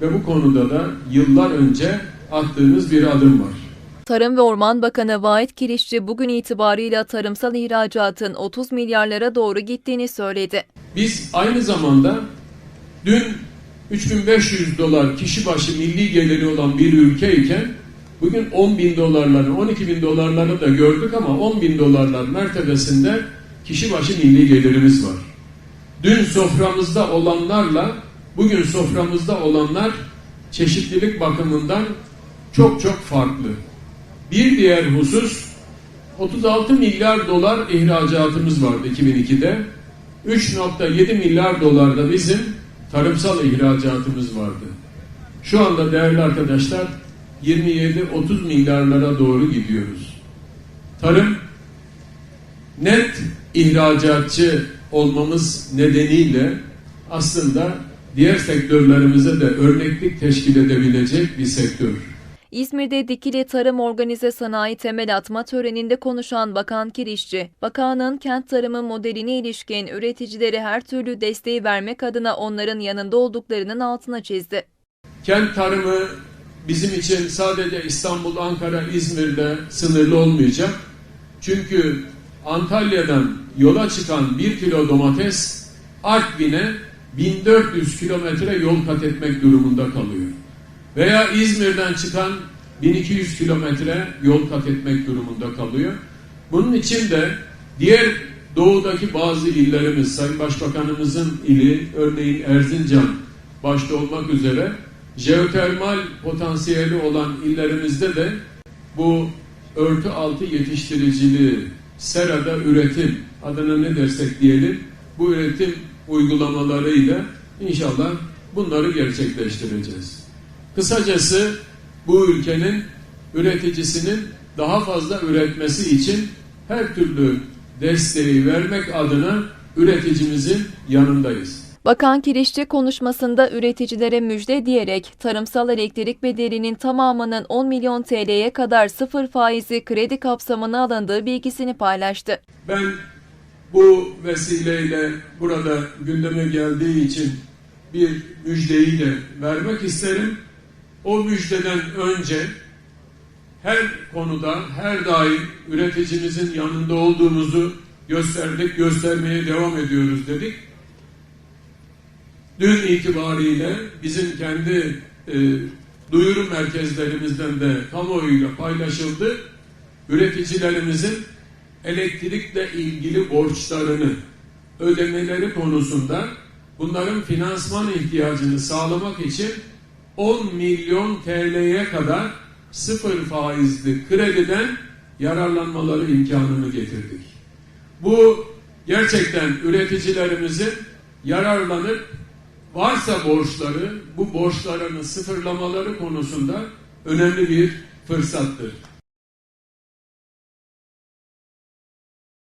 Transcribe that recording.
ve bu konuda da yıllar önce attığımız bir adım var. Tarım ve Orman Bakanı Vahit Kirişçi bugün itibarıyla tarımsal ihracatın 30 milyarlara doğru gittiğini söyledi. Biz aynı zamanda dün 3500 dolar kişi başı milli geliri olan bir ülkeyken bugün 10 bin dolarları 12 bin dolarları da gördük ama 10 bin dolarlar mertebesinde kişi başı milli gelirimiz var. Dün soframızda olanlarla bugün soframızda olanlar çeşitlilik bakımından çok çok farklı. Bir diğer husus 36 milyar dolar ihracatımız vardı 2002'de. 3.7 milyar dolar da bizim tarımsal ihracatımız vardı. Şu anda değerli arkadaşlar 27-30 milyarlara doğru gidiyoruz. Tarım net ihracatçı olmamız nedeniyle aslında diğer sektörlerimize de örneklik teşkil edebilecek bir sektör. İzmir'de Dikili Tarım Organize Sanayi Temel Atma töreninde konuşan Bakan Kirişçi, bakanın kent tarımı modeline ilişkin üreticilere her türlü desteği vermek adına onların yanında olduklarının altına çizdi. Kent tarımı bizim için sadece İstanbul, Ankara, İzmir'de sınırlı olmayacak. Çünkü Antalya'dan yola çıkan bir kilo domates Artvin'e 1400 kilometre yol kat etmek durumunda kalıyor. Veya İzmir'den çıkan 1200 kilometre yol kat etmek durumunda kalıyor. Bunun için de diğer doğudaki bazı illerimiz, Sayın Başbakanımızın ili, örneğin Erzincan başta olmak üzere jeotermal potansiyeli olan illerimizde de bu örtü altı yetiştiriciliği, serada üretim adına ne dersek diyelim bu üretim uygulamalarıyla inşallah bunları gerçekleştireceğiz. Kısacası bu ülkenin üreticisinin daha fazla üretmesi için her türlü desteği vermek adına üreticimizin yanındayız. Bakan Kirişçi konuşmasında üreticilere müjde diyerek tarımsal elektrik bedelinin tamamının 10 milyon TL'ye kadar sıfır faizli kredi kapsamına alındığı bilgisini paylaştı. Ben bu vesileyle burada gündeme geldiği için bir müjdeyi de vermek isterim. O müjdeden önce her konuda her daim üreticimizin yanında olduğumuzu gösterdik, göstermeye devam ediyoruz dedik. Dün itibariyle bizim kendi e, duyuru merkezlerimizden de kamuoyuyla paylaşıldı. Üreticilerimizin elektrikle ilgili borçlarını ödemeleri konusunda bunların finansman ihtiyacını sağlamak için 10 milyon TL'ye kadar sıfır faizli krediden yararlanmaları imkanını getirdik. Bu gerçekten üreticilerimizin yararlanıp varsa borçları bu borçlarını sıfırlamaları konusunda önemli bir fırsattır.